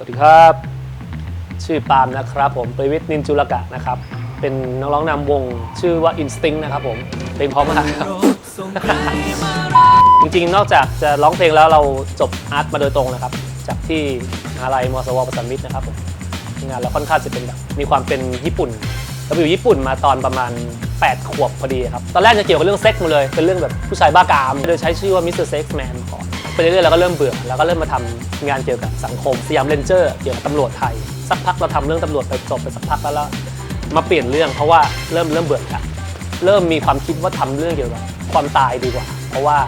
สวัสดีครับ ชื่อปาล์มนะครับผมปริวิทย์นินจุลกะนะครับ เป็นนักร้องนำวงชื่อว่า Instinct นะครับผมเพลงพร้อมมากครับจริงๆ นอกจากจะร้องเพลงแล้วเราจบอาร์ตมาโดยตรงนะครับ จากที่มหาลัยมสวประสานมิตรนะครับผมงานเราค่อนข้างจะเป็นแบบมีความเป็นญี่ปุ่นเราไปอยู่ญี่ปุ่นมาตอนประมาณ 8 ขวบพอดีครับ ตอนแรกจะเกี่ยวกับเรื่องเซ็กส์หมาเลย เป็นเรื่องแบบผู้ชายบ้ากามโดยใช้ชื่อว่า Mr. Sex Man ก่อน ไปเรื่อยๆเราก็เริ่มเบื่อแล้วก็เริ่มมาทำงานเกี่ยวกับสังคมสยามเรนเจอร์เกี่ยวกับตำรวจไทย สักพักเราทำเรื่องตำรวจไปจบไปสักพักแล้วแล้วมาเปลี่ยนเรื่องเพราะว่าเริ่มเริ่มเบื่อและเริ่มมีความคิดว่าทำเรื่องเกี่ยวกับความตายดีกว่า เพราะว่า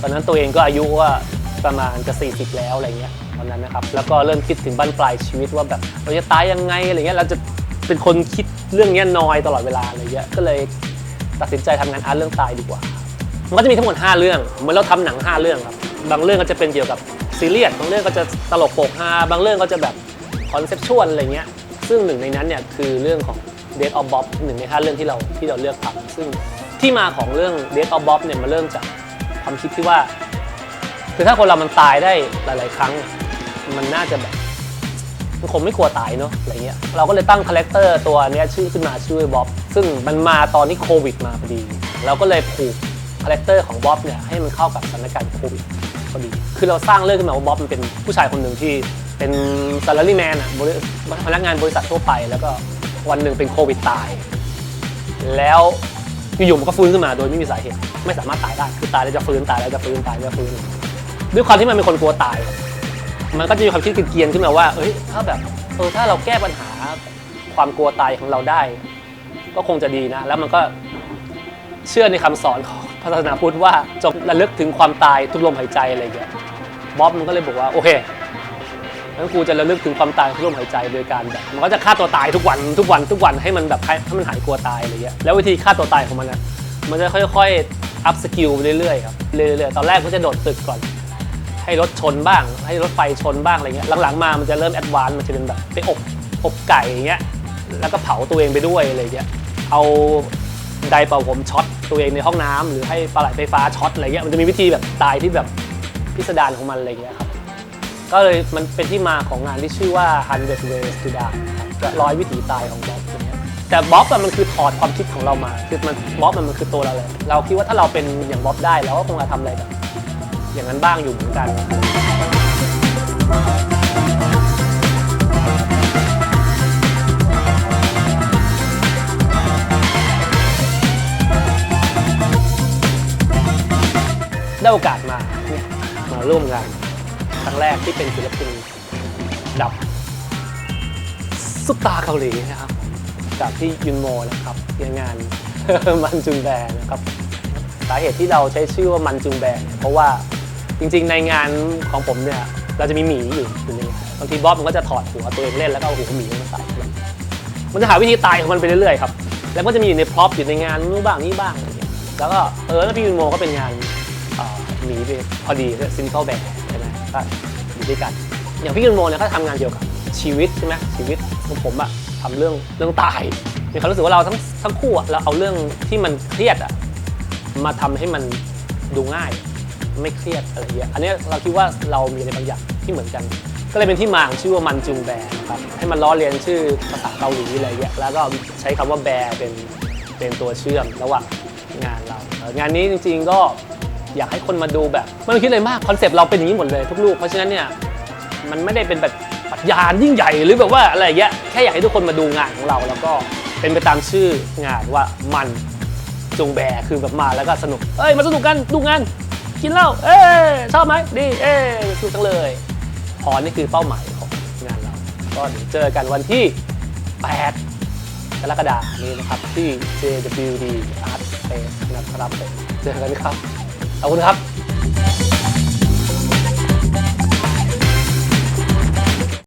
ตอนนั้นตัวเองก็อายุว่าประมาณจะ40 แล้วอะไรเงี้ยตอนนั้นนะครับแล้วก็เริ่มคิดถึงบั้นปลายชีวิตว่าแบบเราจะตายยังไงอะไรเงี้ยเราจะเป็นคนคิดเรื่องเนี้ยนอยตลอดเวลาอะไรเงี้ยก็เลยตัดสินใจทำงานอาร์ตเรื่องตายดีกว่ามันก็จะมีทั้งหมด 5 เรื่องเหมือนเราทำหนัง 5 เรื่องครับ บางเรื่องก็จะเป็นเกี่ยวกับซีเรียสบางเรื่องก็จะตลกโปกฮาบางเรื่องก็จะแบบคอนเซปชวลอะไรเงี้ยซึ่งหนึ่งในนั้นเนี่ยคือเรื่องของ Dead of Bob หนึ่งในห้าเรื่องที่เราที่เราเลือกทำซึ่งที่มาของเรื่อง Dead of Bob เนี่ยมันเริ่มจากความคิดที่ว่า คือถ้าคนเรามันตายได้หลาย ๆ ครั้ง มันน่าจะแบบมันคงไม่กลัวตายเนอะอะไรเงี้ยเราก็เลยตั้งคาแรคเตอร์ตัวเนี้ยชื่อขึ้นมาชื่อบ๊อบซึ่งมันมาตอนที่โควิดมาพอดี เราก็เลยผูก คาแรคเตอร์ของบ๊อบเนี่ยให้มันเข้ากับสถานการณ์โควิดพอดี คือเราสร้างเรื่องขึ้นมาว่าบ๊อบมันเป็นผู้ชายคนหนึ่งที่เป็นซาลารีแมนอะบริพนักงานบริษัททั่วไป แล้วก็วันหนึ่งเป็นโควิดตาย แล้วอยู่ๆมันก็ฟื้นขึ้นมาโดยไม่มีสาเหตุ ไม่สามารถตายได้ คือตายแล้วจะฟื้นตายแล้วจะฟื้นตายแล้วจะฟื้น ด้วยความที่มันเป็นคนกลัวตาย มันก็จะมีความคิดเกรียนขึ้นมาว่า เอ้ย ถ้าแบบ เออ ถ้าเราแก้ปัญหาความกลัวตายของเราได้ ก็คงจะดีนะ แล้วมันก็เชื่อในคำสอนของ ศาสนาพุทธว่าจงระลึกถึงความตายทุกลมหายใจอะไรอย่างเงี้ยบ๊อบมันก็เลยบอกว่าโอเคงั้นกูจะระลึกถึงความตายทุกลมหายใจโดยการแบบมันก็จะฆ่าตัวตายทุกวันทุกวันทุกวันให้มันแบบให้มันหายกลัวตายอะไรเงี้ยแล้ววิธีฆ่าตัวตายของมันนะมันจะค่อยๆอัพสกิลไปเรื่อยๆครับเรื่อยๆตอนแรกมันจะโดดตึกก่อนให้รถชนบ้าง ให้รถไฟชนบ้างอะไรเงี้ยหลังๆมามันจะเริ่มแอดวานซ์มันจะเป็นแบบไปอบอบไก่อย่างเงี้ยแล้วก็เผาตัวเองไปด้วยอะไรเงี้ยเอาไดเป่าผมช็อต ตัวเองในห้องน้ำหรือให้ปลาไหลไฟฟ้าช็อตอะไรเงี้ยมันจะมีวิธีแบบตายที่แบบพิสดารของมันอะไรเงี้ยครับก็เลยมันเป็นที่มาของงานที่ชื่อว่า100 ways to die ร้อยวิถีตายของบ๊อบอย่างเงี้ยแต่บ๊อบอะมันคือถอดความคิดของเรามา คือมันบ๊อบอะมันคือตัวเราเลย เราคิดว่าถ้าเราเป็นอย่างบ๊อบได้เราก็คงจะทำอะไรแบบอย่างนั้นบ้างอยู่เหมือนกัน ได้โอกาสมามาร่วมงาน ครั้งแรกที่เป็นศิลปินดับซุปตาเกาหลีนะครับกับที่ยุนโมนะครับในงานมันจุงแบนะครับสาเหตุที่เราใช้ชื่อว่ามันจุงแบเนี่ยเพราะว่าจริงๆในงานของผมเนี่ยเราจะมีหมีอยู่อยู่ในงานบางทีบ๊อบมันก็จะถอดหัวตัวเองเล่นแล้วก็เอาหัวหมีมาใส่มันจะหาวิธีตายของมันไปเรื่อยๆครับแล้วก็จะมีอยู่ในพร็อพอยู่ในงานนู้นบ้างนี่บ้าง แล้วก็เออแล้วพี่ยุนโมก็เป็นงาน หนีไปพอดีซินเกิลแบร์ใช่ไหมก็อยู่ด้วยกัน อย่างพี่ยุนโมเนี่ยเขาทำงานเกี่ยวกับชีวิตใช่ไหมชีวิตของผมอะทำเรื่องเรื่องตายมีความรู้สึกว่าเราทั้งทั้งคู่อะเราเอาเรื่องที่มันเครียดอะมาทำให้มันดูง่ายไม่เครียดอะไรเงี้ยอันนี้เราคิดว่าเรามีอะไรบางอย่างที่เหมือนกัน ก็เลยเป็นที่มาของชื่อว่ามันจุงแบร์ครับให้มันล้อเลียนชื่อภาษาเกาหลีอะไรเงี้ยแล้วก็ใช้คำว่าแบร์เป็นเป็นตัวเชื่อมระหว่างงานเรา งานนี้จริงๆก็ อยากให้คนมาดูแบบไม่ต้องคิดอะไรมากคอนเซปต์เราเป็นอย่างนี้หมดเลยทุกลูกเพราะฉะนั้นเนี่ยมันไม่ได้เป็นแบบปรัชญายิ่งใหญ่หรือแบบว่าอะไรอย่างเงี้ยแค่อยากให้ทุกคนมาดูงานของเรา แล้วก็เป็นไปตามชื่องานว่ามันจงแบคือแบบมาแล้วก็สนุกเอ้ยมาสนุกกันดูงาน กินเหล้าเอ้ยชอบไหมดีเอ้ยสนุกจังเลยพอนี่คือเป้าหมายของงานเราก็เดี๋ยวเจอกันวันที่ 8 กรกฎาคมนี้นะครับที่ JWD Art Space นะครับผมเจอกันครับ ขอบคุณครับ